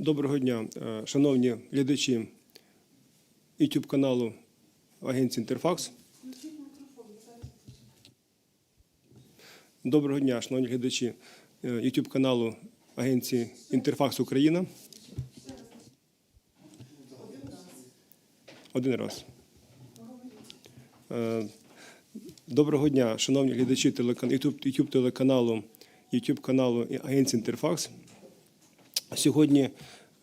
Доброго дня, е, шановні глядачі YouTube каналу Агенції Інтерфакс. Доброго дня, шановні глядачі е, YouTube каналу Агенції Інтерфакс Україна. Один раз. Е, Доброго дня, шановні глядачі YouTube телеканалу, YouTube каналу Агенції Інтерфакс. Сьогодні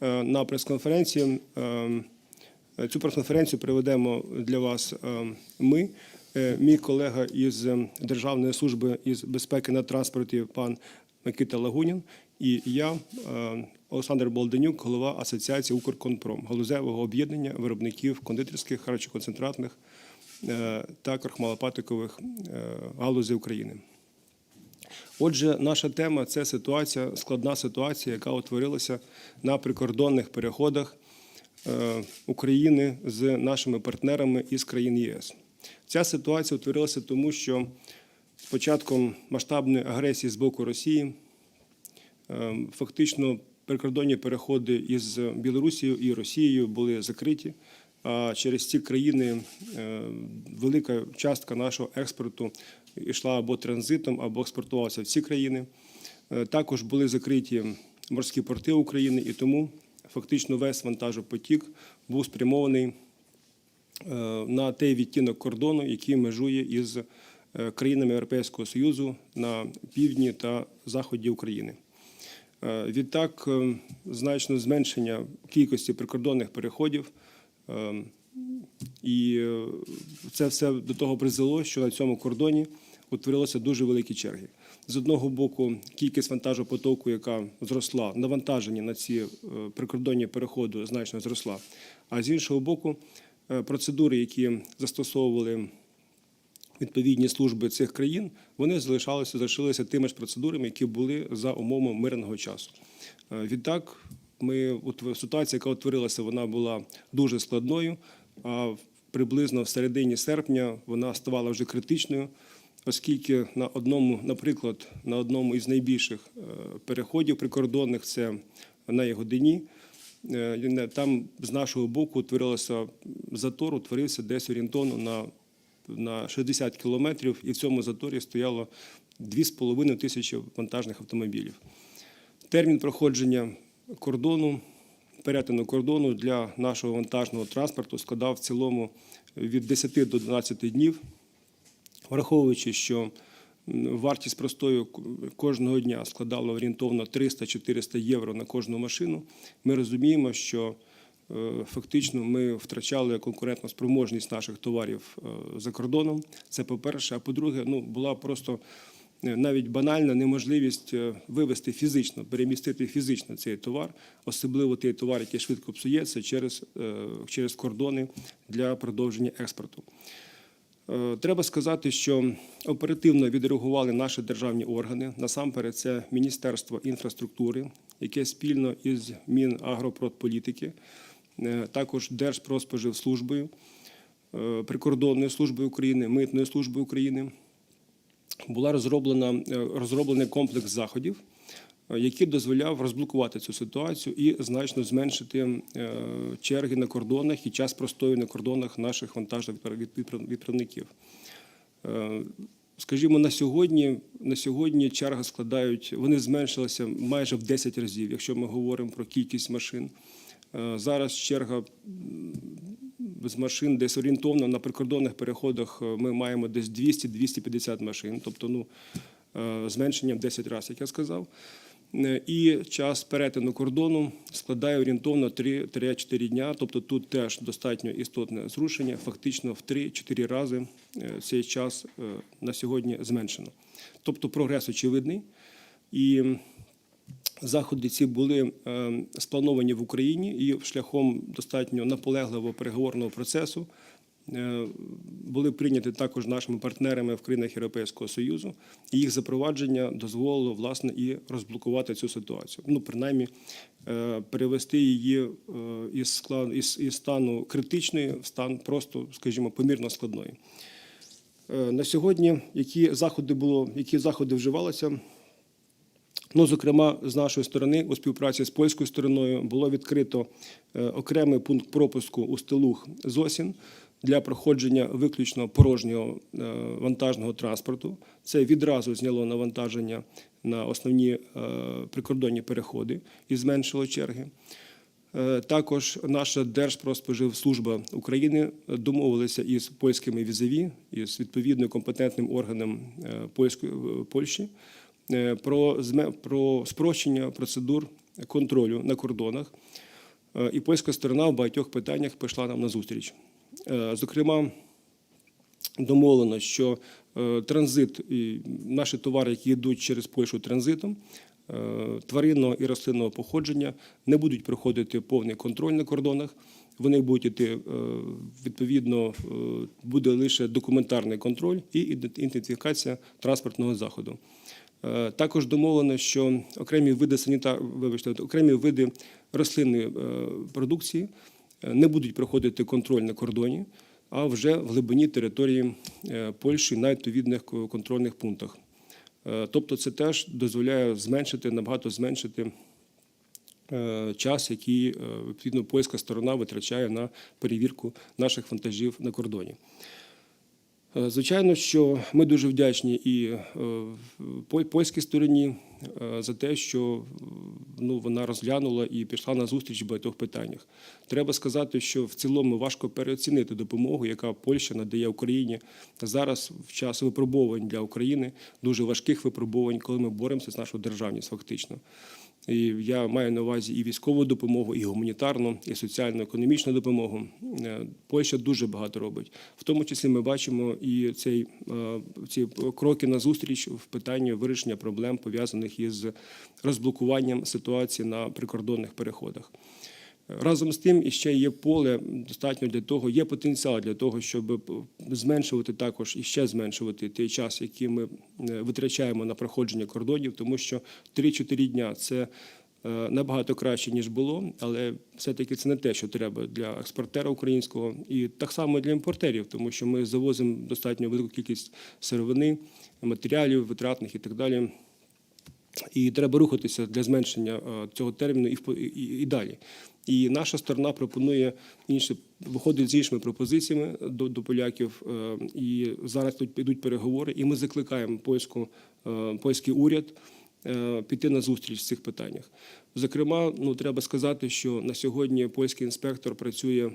е, на прес-конференції е, цю прес-конференцію проведемо для вас е, ми, мій колега із Державної служби із безпеки на транспорті, пан Микита Лагунін, і я, Олександр Болденюк, голова Асоціації Укрконпром, галузевого об'єднання виробників кондитерських, харчоконцентратних та крахмалопатикових галузей України. Отже, наша тема це ситуація, складна ситуація, яка утворилася на прикордонних переходах е, України з нашими партнерами із країн ЄС. Ця ситуація утворилася тому, що з початком масштабної агресії з боку Росії е, фактично прикордонні переходи із Білорусією і Росією були закриті. А через ці країни е, велика частка нашого експорту йшла або транзитом, або експортувалася в ці країни. Е, Також були закриті морські порти України, і тому фактично весь вантажопотік був спрямований е, на той відтінок кордону, який межує із е, країнами Європейського Союзу на півдні та заході України. Відтак, значно зменшення кількості прикордонних переходів, і це все до того призвело, що на цьому кордоні утворилися дуже великі черги. З одного боку, кількість вантажопотоку, яка зросла, навантаження на ці е, прикордонні переходи значно зросла. А з іншого боку, е, процедури, які застосовували відповідні служби цих країн, вони залишалися, залишилися тими ж процедурами, які були за умовами мирного часу. Е, Відтак, ми ситуація, яка утворилася, вона була дуже складною. А приблизно в середині серпня вона ставала вже критичною, оскільки на одному, наприклад, на одному із найбільших е, переходів прикордонних, це на Ягодині, е, там з нашого боку утворилося затор, утворився десь орієнтовно на на 60 кілометрів, і в цьому заторі стояло 2,5 тисячі вантажних автомобілів. Термін проходження кордону, перетину кордону для нашого вантажного транспорту складав в цілому від 10 до 12 днів, враховуючи, що вартість простою кожного дня складала орієнтовно 300-400 євро на кожну машину, ми розуміємо, що е, фактично ми втрачали конкурентну спроможність наших товарів е, за кордоном. Це по-перше. А по-друге, ну була просто е, навіть банальна неможливість вивести фізично, перемістити фізично цей товар, особливо той товар, який швидко псується через, через кордони для продовження експорту. Е, Треба сказати, що оперативно відреагували наші державні органи. Насамперед, це Міністерство інфраструктури, яке спільно із Мінагропродполітики, е, також Держпродспоживслужбою, е, Прикордонною службою України, Митною службою України була розроблена розроблений комплекс заходів, який дозволяв розблокувати цю ситуацію і значно зменшити е, черги на кордонах і час простою на кордонах наших вантажних відпра- відпра- відправників. Е, Скажімо, на сьогодні, на сьогодні черги складають, вони зменшилися майже в 10 разів, якщо ми говоримо про кількість машин. Е, Зараз черга з машин десь орієнтовно на прикордонних переходах е, ми маємо десь 200-250 машин, тобто ну, е, зменшення в 10 разів, як я сказав. Е, І час перетину кордону складає орієнтовно 3-4 дня, тобто тут теж достатньо істотне зрушення, фактично в 3-4 рази е, цей час е, на сьогодні зменшено. Тобто прогрес очевидний. І Заходи ці були сплановані в Україні і шляхом достатньо наполегливого переговорного процесу були прийняті також нашими партнерами в країнах Європейського Союзу. І їх запровадження дозволило власне і розблокувати цю ситуацію. Ну, принаймні, е, перевести її е, із, склад, із, із стану критичної в стан просто, скажімо, помірно складної. Е, На сьогодні які заходи було, які заходи вживалися Ну, зокрема, з нашої сторони, у співпраці з польською стороною, було відкрито е, окремий пункт пропуску у стелух Зосін для проходження виключно порожнього е, вантажного транспорту. Це відразу зняло навантаження на основні е, прикордонні переходи і зменшило черги. Е, Також наша Держпродспоживслужба України домовилася із польськими візові, із відповідним компетентним органом польської Польщі про про спрощення процедур контролю на кордонах. І польська сторона в багатьох питаннях пішла нам на зустріч. Е, Зокрема, домовлено, що е, транзит наші товари, які йдуть через Польщу транзитом, е, тваринного і рослинного походження, не будуть проходити повний контроль на кордонах. Вони будуть йти відповідно, буде лише документарний контроль і ідентифікація транспортного заходу. Також домовлено, що окремі види санітар, вибачте, окремі види рослинної продукції не будуть проходити контроль на кордоні, а вже в глибині території е, Польщі на відповідних ко- контрольних пунктах. Е, Тобто, це теж дозволяє зменшити набагато зменшити е, час, який відповідно польська сторона витрачає на перевірку наших вантажів на кордоні. Звичайно, що ми дуже вдячні і польській стороні за те, що е, ну, вона розглянула і пішла на зустріч в багатьох питаннях. Треба сказати, що в цілому важко переоцінити допомогу, яка Польща надає Україні зараз в час випробувань для України, дуже важких випробувань, коли ми боремося з нашою державністю фактично. І я маю на увазі і військову допомогу, і гуманітарну, і соціально-економічну допомогу. Е, Польща дуже багато робить. В тому числі ми бачимо і цей, е, ці кроки на зустріч в питанні вирішення проблем, пов'язаних із розблокуванням ситуації на прикордонних переходах. Разом з тим, іще є поле достатньо для того, є потенціал для того, щоб зменшувати також і ще зменшувати той час, який ми е, витрачаємо на проходження кордонів, тому що 3-4 дня це е, набагато краще ніж було, але все-таки це не те, що треба для експортера українського, і так само для імпортерів, тому що ми завозимо достатньо велику кількість сировини, матеріалів, витратних і так далі. І треба рухатися для зменшення е, цього терміну і, і, і далі. І наша сторона пропонує інші, виходить з іншими пропозиціями до, до поляків. е, І зараз тут йдуть переговори, і ми закликаємо польську, е, польський уряд е, піти на зустріч в цих питаннях. Зокрема, ну треба сказати, що на сьогодні польський інспектор працює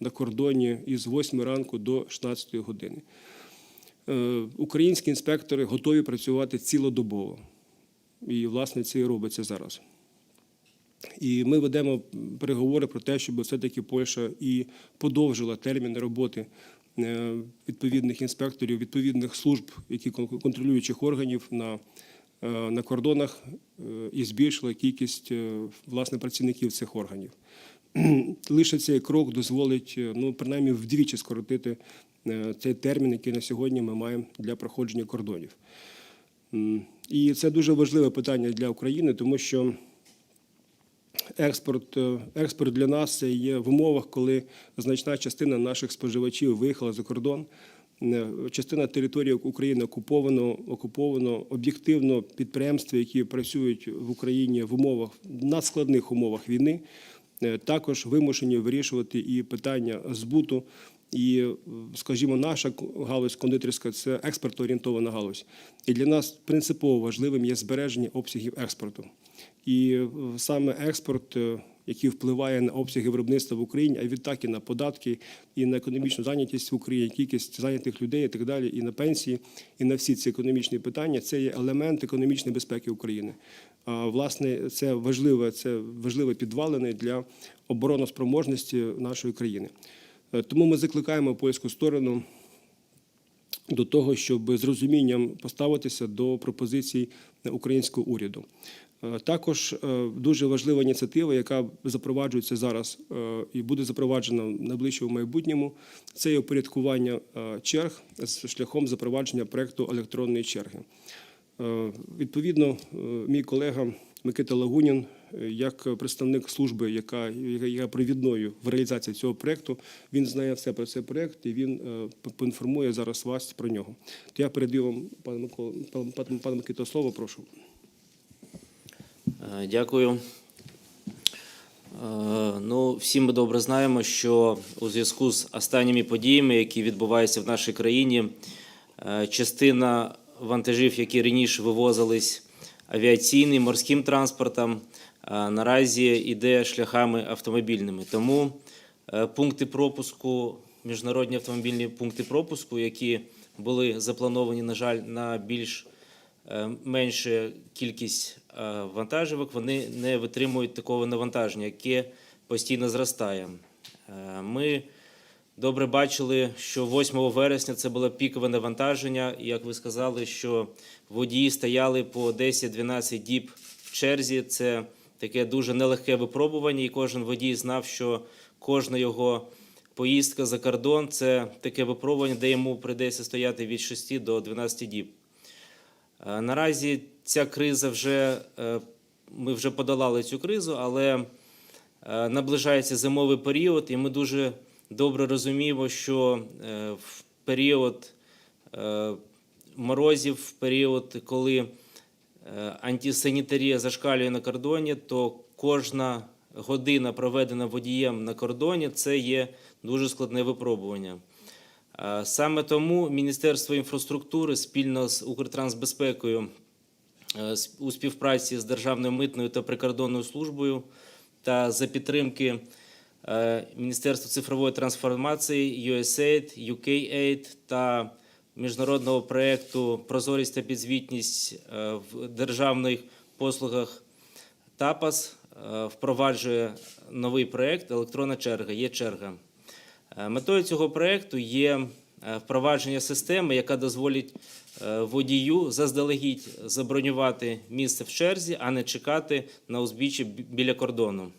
на кордоні із 8 ранку до 16 години. Українські інспектори готові працювати цілодобово. І, власне, це і робиться зараз. І ми ведемо переговори про те, щоб все-таки Польща і подовжила терміни роботи е, відповідних інспекторів, відповідних служб, які контролюючих органів на, е, на кордонах, е, і збільшила кількість власне працівників цих органів. Лише цей крок дозволить, ну, принаймні, вдвічі скоротити цей термін, який на сьогодні ми маємо для проходження кордонів. І це дуже важливе питання для України, тому що експорт, е, експорт для нас це є в умовах, коли значна частина наших споживачів виїхала за кордон. Е, Частина території України окуповано, окуповано об'єктивно підприємства, які працюють в Україні в умовах надскладних умовах війни, е, також вимушені вирішувати і питання збуту. І, е, скажімо, наша галузь кондитерська це експортоорієнтована галузь. І для нас принципово важливим є збереження обсягів експорту. І е, саме експорт, е, який впливає на обсяги виробництва в Україні, а відтак і на податки, і на економічну зайнятість в Україні, кількість зайнятих людей і так далі, і на пенсії, і на всі ці економічні питання, це є елемент економічної безпеки України. А власне, це важливе, це важливе підвалини для обороноспроможності нашої країни. Е, Тому ми закликаємо польську сторону до того, щоб з розумінням поставитися до пропозицій українського уряду. Е, Також е, дуже важлива ініціатива, яка запроваджується зараз і буде запроваджена в найближчому майбутньому. Це є упорядкування черг з шляхом запровадження проекту електронної черги. Відповідно, мій колега Микита Лагунін, е, як представник служби, яка є провідною в реалізації цього проекту, він знає все про цей проект і він е, поінформує зараз вас про нього. То я передаю вам, пане Микола, пане, Микито, слово, прошу. Е, Дякую. Ну, всі ми добре знаємо, що у зв'язку з останніми подіями, які відбуваються в нашій країні, частина вантажів, які раніше вивозились авіаційним, морським транспортом, наразі йде шляхами автомобільними. Тому е, пункти пропуску, міжнародні автомобільні пункти пропуску, які були заплановані, на жаль, на більш е, менша кількість е, вантажівок, вони не витримують такого навантаження, яке постійно зростає. Ми добре бачили, що 8 вересня це було пікове навантаження. І, Як ви сказали, що водії стояли по 10-12 діб в черзі. Це таке дуже нелегке випробування, і кожен водій знав, що кожна його поїздка за кордон це таке випробування, де йому прийдеться стояти від 6 до 12 діб. Е, Наразі ця криза вже е, ми вже подолали цю кризу, але е, наближається зимовий період, і ми дуже добре розуміємо, що е, в період е, морозів, в період, коли е, антисанітарія зашкалює на кордоні, то кожна година, проведена водієм на кордоні, це є дуже складне випробування. Саме тому Міністерство інфраструктури спільно з Укртрансбезпекою у співпраці з Державною митною та прикордонною службою та за підтримки е, Міністерства цифрової трансформації USAID, UKAID та міжнародного проєкту Прозорість та підзвітність е, в державних послугах ТАПАС е, впроваджує новий проєкт Електронна черга. Є черга. Метою цього проєкту є впровадження системи, яка дозволить водію заздалегідь забронювати місце в черзі, а не чекати на узбіччі біля кордону.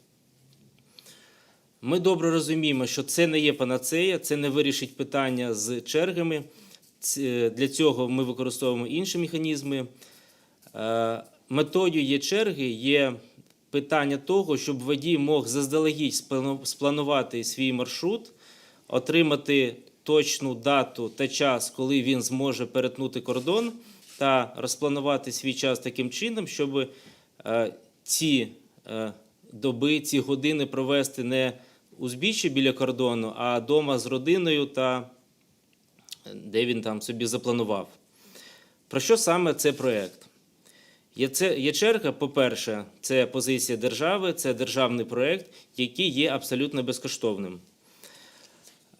Ми добре розуміємо, що це не є панацея, це не вирішить питання з чергами. Для цього ми використовуємо інші механізми. Е, Метою є черги, є питання того, щоб водій мог заздалегідь спланувати свій маршрут, отримати точну дату та час, коли він зможе перетнути кордон, та розпланувати свій час таким чином, щоб е, ці е, доби, ці години провести не узбіччі біля кордону, а вдома з родиною та де він там собі запланував. Про що саме цей проєкт? Є, черга, по-перше, це позиція держави, це державний проєкт, який є абсолютно безкоштовним.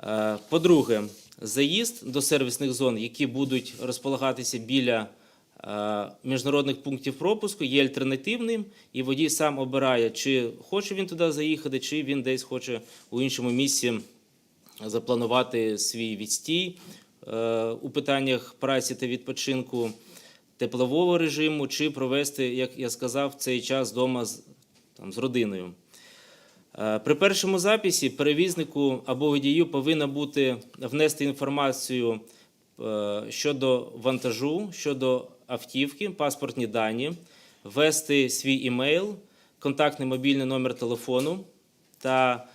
Е, По-друге, заїзд до сервісних зон, які будуть розполагатися біля е, міжнародних пунктів пропуску, є альтернативним, і водій сам обирає, чи хоче він туди заїхати, чи він десь хоче у іншому місці запланувати свій відстій е, у питаннях праці та відпочинку теплового режиму, чи провести, як я сказав, цей час вдома з, там, з родиною. Е, При першому записі перевізнику або водію повинна бути внести інформацію е, щодо вантажу, щодо автівки, паспортні дані, ввести свій імейл, контактний мобільний номер телефону та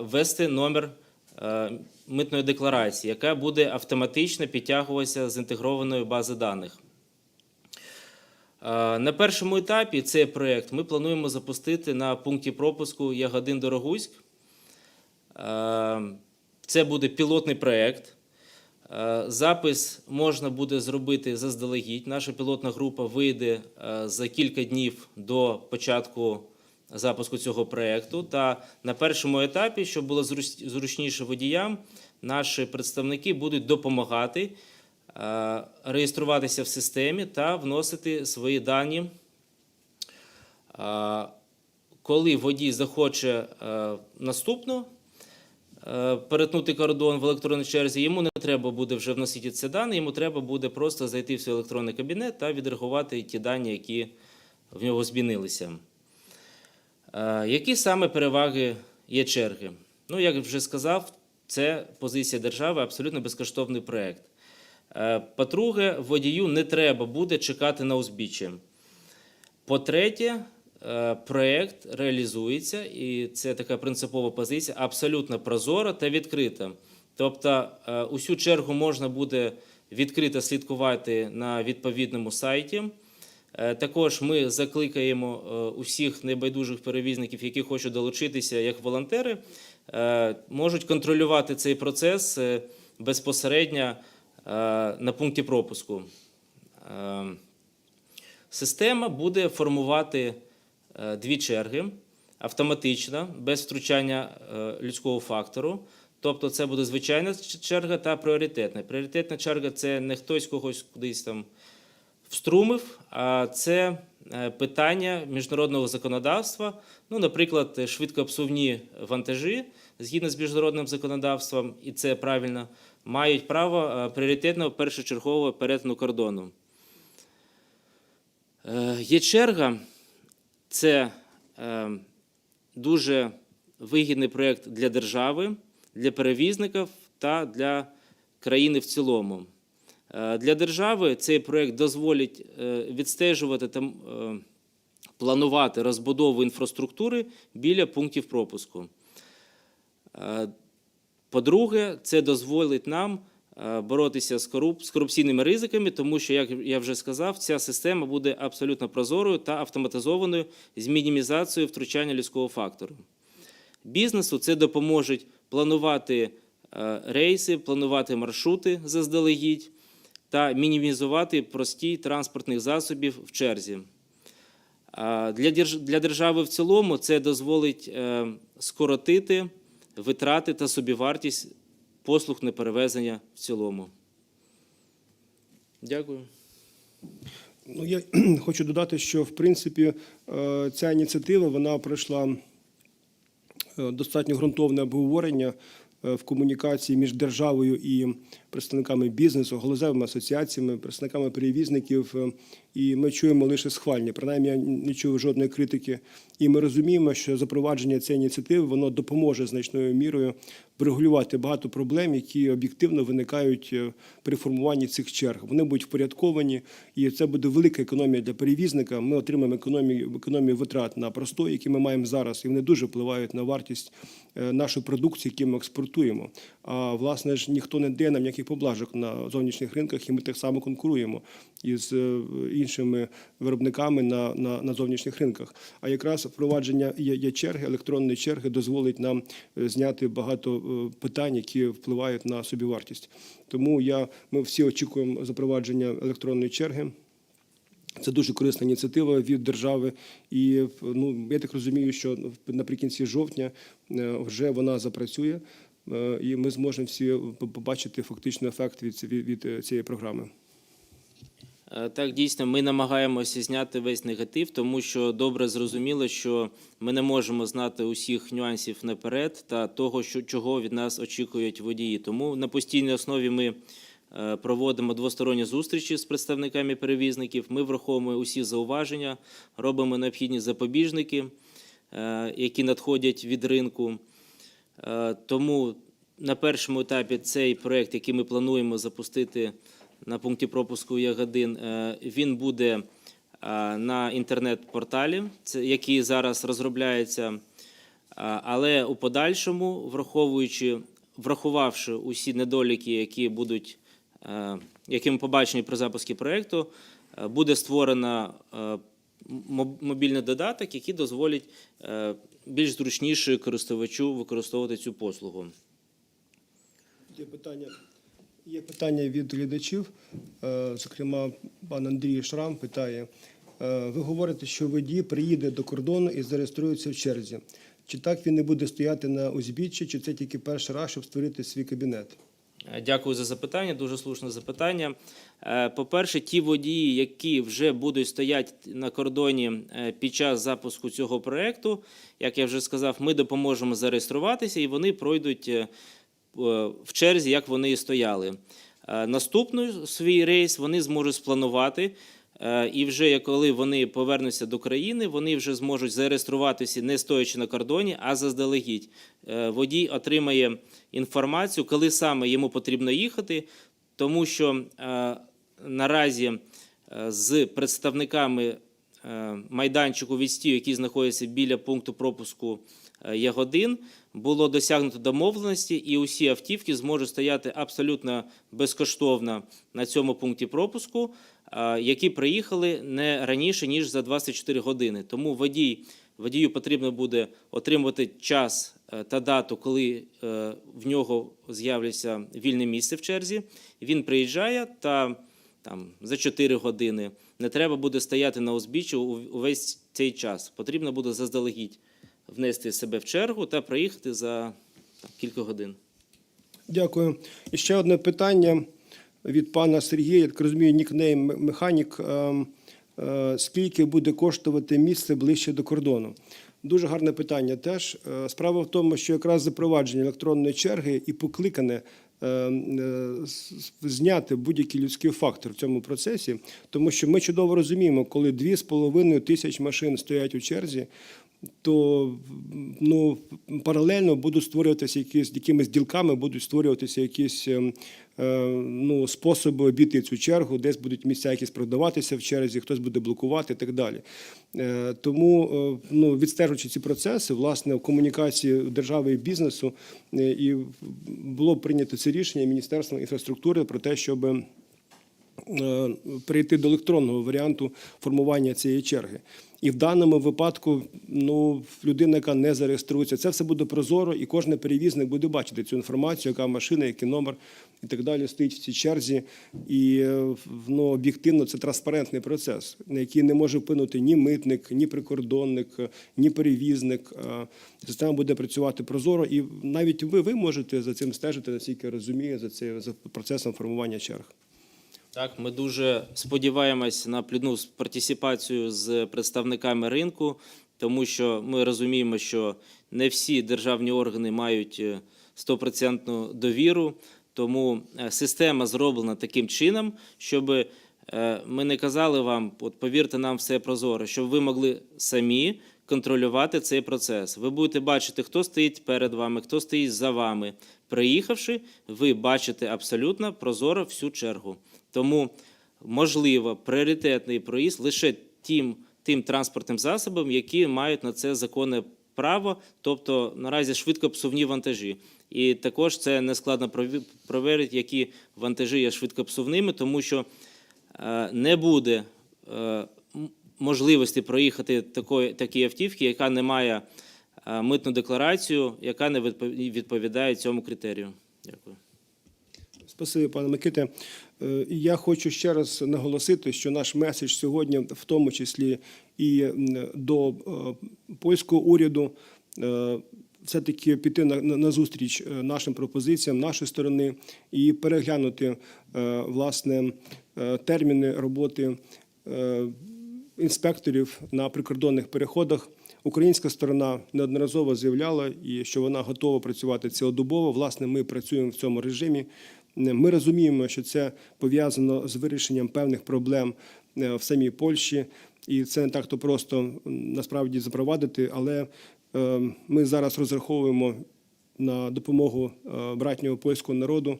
ввести номер е, митної декларації, яка буде автоматично підтягуватися з інтегрованої бази даних. Е, На першому етапі цей проєкт ми плануємо запустити на пункті пропуску Ягодин Дорогуськ. Е, Це буде пілотний проєкт. Е, Запис можна буде зробити заздалегідь. Наша пілотна група вийде е, за кілька днів до початку запуску цього проєкту. Та на першому етапі, щоб було зручніше водіям, наші представники будуть допомагати е, реєструватися в системі та вносити свої дані. Коли водій захоче наступно е, перетнути кордон в електронній черзі, йому не треба буде вже вносити ці дані, йому треба буде просто зайти в свій електронний кабінет та відреагувати ті дані, які в нього змінилися. Е, Які саме переваги є черги? Ну, як вже сказав, це позиція держави, абсолютно безкоштовний проєкт. Е, По-друге, водію не треба буде чекати на узбіччя. По-третє, е, проєкт реалізується, і це така принципова позиція, абсолютно прозора та відкрита. Тобто, е, усю чергу можна буде відкрито слідкувати на відповідному сайті. Е, Також ми закликаємо е, усіх небайдужих перевізників, які хочуть долучитися як волонтери, е, можуть контролювати цей процес е, безпосередньо е, на пункті пропуску. Е, Система буде формувати е, дві черги автоматично, без втручання е, людського фактору. Тобто це буде звичайна черга та пріоритетна. Пріоритетна черга це не хтось когось кудись там вструмив, а це е, питання міжнародного законодавства. Ну, наприклад, е, швидкообсувні вантажі згідно з міжнародним законодавством, і це правильно, мають право е, пріоритетного першочергового перетину кордону. Е, Є черга, це е, дуже вигідний проєкт для держави, для перевізників та для країни в цілому. Е, Для держави цей проєкт дозволить е, відстежувати та е, планувати розбудову інфраструктури біля пунктів пропуску. Е, По-друге, це дозволить нам боротися з коруп- з корупційними ризиками, тому що, як я вже сказав, ця система буде абсолютно прозорою та автоматизованою з мінімізацією втручання людського фактору. Бізнесу це допоможе планувати е, рейси, планувати маршрути заздалегідь та мінімізувати простій транспортних засобів в черзі. Для держави в цілому це дозволить е, скоротити витрати та собівартість послуг на перевезення в цілому. Дякую. Ну, я хочу додати, що в принципі е, ця ініціатива вона пройшла е, достатньо ґрунтовне обговорення е, в комунікації між державою і представниками бізнесу, галузевими асоціаціями, представниками перевізників. е, І ми чуємо лише схвальні. Принаймні, я не чув жодної критики. І ми розуміємо, що запровадження цієї ініціативи воно допоможе значною мірою врегулювати багато проблем, які об'єктивно виникають е, при формуванні цих черг. Вони будуть впорядковані, і це буде велика економія для перевізника. Ми отримаємо економію, економію витрат на простої, які ми маємо зараз, і вони дуже впливають на вартість е, нашої продукції, яку ми експортуємо. А власне ж ніхто не дає нам ніяких поблажок на зовнішніх ринках, і ми так само конкуруємо із е, іншими виробниками на, на, на зовнішніх ринках. А якраз впровадження є, черги, електронної черги дозволить нам е, зняти багато е, питань, які впливають на собівартість. Тому я, ми всі очікуємо запровадження електронної черги. Це дуже корисна ініціатива від держави, і ну я так розумію, що наприкінці жовтня вже вона запрацює, і ми зможемо всі побачити фактично ефект від, від, е, цієї програми. Е, Так, дійсно, ми намагаємося зняти весь негатив, тому що добре зрозуміло, що ми не можемо знати усіх нюансів наперед та того, що, чого від нас очікують водії. Тому на постійній основі ми е, проводимо двосторонні зустрічі з представниками перевізників. Ми враховуємо усі зауваження, робимо необхідні запобіжники, е, які надходять від ринку. Е, Тому на першому етапі цей проект, який ми плануємо запустити на пункті пропуску Ягодин, е, він буде е, на інтернет-порталі, який зараз розробляється. Але у подальшому, враховуючи, врахувавши усі недоліки, які будуть, які ми побачені при запуску проекту, буде створено моб- мобільний додаток, який дозволить е, більш зручніше користувачу використовувати цю послугу. Є питання, є питання від глядачів. Е, Зокрема, пан Андрій Шрам питає: е, ви говорите, що водій приїде до кордону і зареєструється в черзі. Чи так він не буде стояти на узбіччі, чи це тільки перший раз, щоб створити свій кабінет? Е, Дякую за запитання. Дуже слушне запитання. Е, По-перше, ті водії, які вже будуть стояти на кордоні е, під час запуску цього проекту, як я вже сказав, ми допоможемо зареєструватися, і вони пройдуть в черзі, як вони і стояли. Наступний свій рейс вони зможуть спланувати. Е, І вже коли вони повернуться до країни, вони вже зможуть зареєструватися не стоячи на кордоні, а заздалегідь. Е, Водій отримає інформацію, коли саме йому потрібно їхати, тому що е, наразі з представниками майданчику відстію, які знаходяться біля пункту пропуску Ягодин, було досягнуто домовленості, і усі автівки зможуть стояти абсолютно безкоштовно на цьому пункті пропуску. Е, які приїхали не раніше ніж за 24 години. Тому водій водію потрібно буде отримувати час е, та дату, коли е, в нього з'являться вільне місце в черзі. Він приїжджає та там за 4 години не треба буде стояти на узбіччі увесь цей час. Потрібно буде заздалегідь внести себе в чергу та приїхати за кілька годин. Дякую. І ще одне питання від пана Сергія. Я так розумію, нікнейм механік. Ем, е, Скільки буде коштувати місце ближче до кордону? Дуже гарне питання теж. Е, Справа в тому, що якраз запровадження електронної черги і покликане е, е, зняти будь-який людський фактор в цьому процесі, тому що ми чудово розуміємо, коли 2,5 тисяч машин стоять у черзі, то ну, паралельно будуть створюватися якісь якимись ділками, будуть створюватися якісь ем, е, ну, способи обійти цю чергу, десь будуть місця якісь продаватися в черзі, хтось буде блокувати і так далі. Е, Тому, е, ну, відстежуючи ці процеси, власне, в комунікації держави і бізнесу, і було прийнято це рішення Міністерством інфраструктури про те, щоб перейти до електронного варіанту формування цієї черги. І в даному випадку, ну, людина, яка не зареєструється, це все буде прозоро, і кожен перевізник буде бачити цю інформацію, яка машина, який номер і так далі стоїть в цій черзі. І е, ну, об'єктивно це транспарентний процес, на який не може вплинути ні митник, ні прикордонник, ні перевізник. Е, Система буде працювати прозоро, і навіть ви, ви можете за цим стежити, наскільки я розумію, за цим за процесом формування черг. Так, ми дуже сподіваємось на плідну партисипацію з представниками ринку, тому що ми розуміємо, що не всі державні органи мають е, стопроцентну довіру. Тому е, система зроблена таким чином, щоб е, ми не казали вам, от повірте нам, все прозоро, щоб ви могли самі контролювати цей процес. Ви будете бачити, хто стоїть перед вами, хто стоїть за вами. Приїхавши, ви бачите абсолютно прозоро всю чергу. Тому можливо пріоритетний проїзд лише тим, тим транспортним засобам, які мають на це законне право, тобто наразі швидкопсувні вантажі. І також це нескладно прові- провірити, які вантажі є швидкопсувними, тому що е, не буде е, можливості проїхати такої, такій автівки, яка не має е, митну декларацію, яка не відпов- відповідає цьому критерію. Дякую. Спасибі, пане Миките. Е, Я хочу ще раз наголосити, що наш меседж сьогодні, в тому числі і до е, польського уряду, е, все-таки піти на, на, зустріч нашим пропозиціям нашої сторони і переглянути власне терміни роботи інспекторів на прикордонних переходах. Українська сторона неодноразово заявляла, і що вона готова працювати цілодобово. Власне, ми працюємо в цьому режимі. Ми розуміємо, що це пов'язано з вирішенням певних проблем е, в самій Польщі, і це не так то просто насправді запровадити. Але е, ми зараз розраховуємо на допомогу е, братнього польського народу,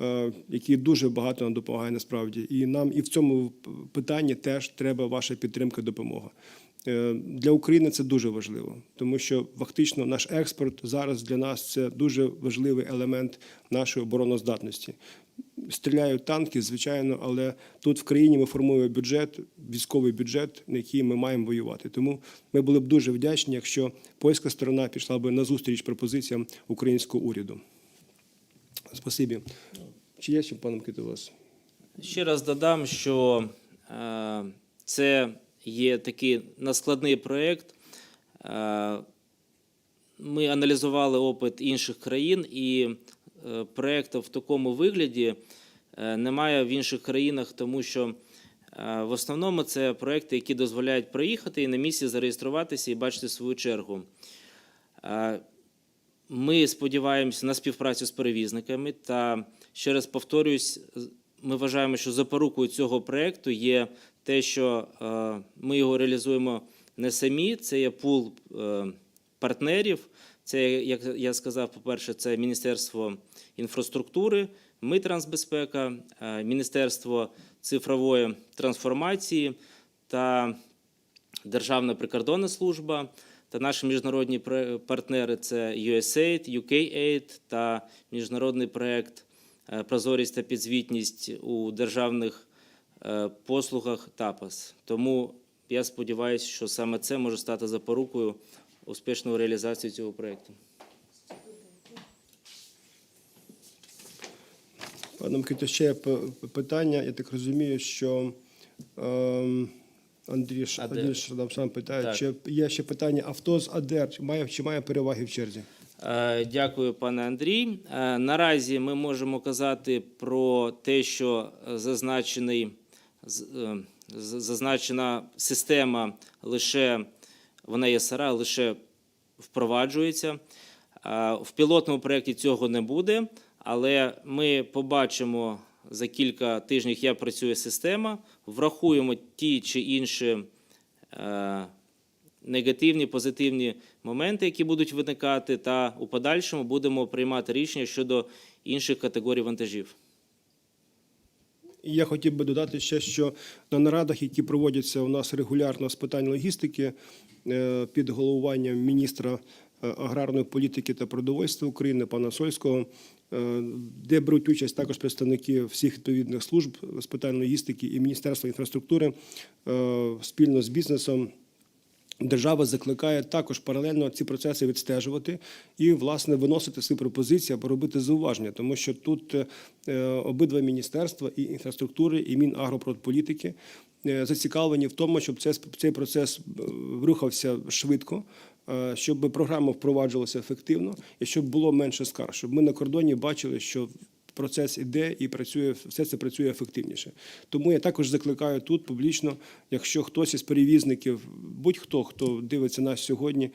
е, який дуже багато нам допомагає насправді. І нам і в цьому питанні теж треба ваша підтримка, допомога. Е, Для України це дуже важливо, тому що фактично наш експорт зараз для нас це дуже важливий елемент нашої обороноздатності. Стріляють танки, звичайно, але тут в країні ми формуємо бюджет, військовий бюджет, на який ми маємо воювати. Тому ми були б дуже вдячні, якщо польська сторона пішла б на зустріч пропозиціям українського уряду. Спасибі. Чи є ще пане Микита у вас? Ще раз додам, що е, це є такий наскладний проєкт. Е, ми аналізували опит інших країн, і е, проєкту в такому вигляді е, немає в інших країнах, тому що в основному це проєкти, які дозволяють проїхати і на місці зареєструватися і бачити свою чергу. Ми сподіваємося на співпрацю з перевізниками. Та ще раз повторюсь, ми вважаємо, що запорукою цього проєкту є те, що е, ми його реалізуємо не самі. Це є пул е, партнерів. Це, як я сказав, по-перше, це Міністерство інфраструктури, ми трансбезпека, е, Міністерство цифрової трансформації та Державна прикордонна служба та наші міжнародні партнери це USAID, UKAID та міжнародний проект Прозорість та підзвітність у державних послугах ТАПАС. Тому я сподіваюся, що саме це може стати запорукою успішної реалізації цього проєкту. Пане Микито, ще питання. Я так розумію, що ем, Андрій, Ш- Адер. Андрій Шрадам сам питає, Так. чи є ще питання авто з АДЕР, чи має, чи має переваги в черзі? Е, Дякую, пане Андрій. Е, Наразі ми можемо казати про те, що е, зазначений е, зазначена система лише вона є сира, лише впроваджується. Е, В пілотному проєкті цього не буде, але ми побачимо за кілька тижнів, як працює система, врахуємо ті чи інші. е, негативні, позитивні моменти, які будуть виникати, та у подальшому будемо приймати рішення щодо інших категорій вантажів. І я хотів би додати ще, що на нарадах, які проводяться у нас регулярно з питань логістики, е, під головуванням міністра е, аграрної політики та продовольства України пана Сольського, е, де беруть участь також представники всіх відповідних служб з питань логістики і Міністерства інфраструктури спільно з бізнесом. Держава закликає також паралельно ці процеси відстежувати і власне виносити свої пропозиції або робити зауваження, тому що тут е, обидва міністерства і інфраструктури, і Мінагропродполітики е, зацікавлені в тому, щоб цей процес е, рухався швидко, щоб програма впроваджувалася ефективно і щоб було менше скарг, щоб ми на кордоні бачили, що процес іде і працює, все це працює ефективніше. Тому я також закликаю тут публічно, якщо хтось із перевізників, будь-хто, хто дивиться нас сьогодні,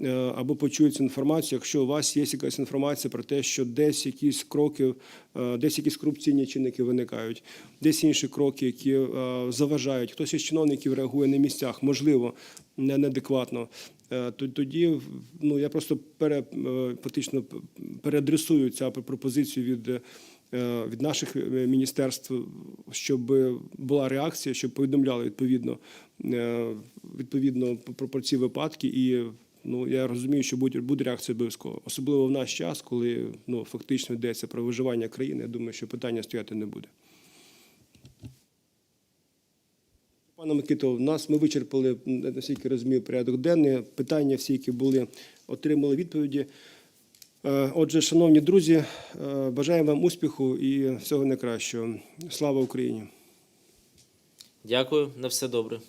е, або почує цю інформацію, якщо у вас є якась інформація про те, що десь якісь кроки, е, десь якісь корупційні чинники виникають, десь інші кроки, які е, заважають, хтось із чиновників реагує на місцях, можливо, не- неадекватно. Е, то- Тоді ну я просто пере, е, фактично переадресую цю пропозицію від, е, від наших міністерств, щоб була реакція, щоб повідомляли відповідно, відповідно про ці випадки. І ну я розумію, що буде, буде реакція обов'язково, особливо в наш час, коли ну фактично йдеться про виживання країни. Я думаю, що питання стояти не буде. Пане Микито, в нас ми вичерпали, наскільки розумію, порядок денний. Питання всі, які були, отримали відповіді. Е, Отже, шановні друзі, е, бажаємо вам успіху і всього найкращого. Слава Україні! Дякую, на все добре.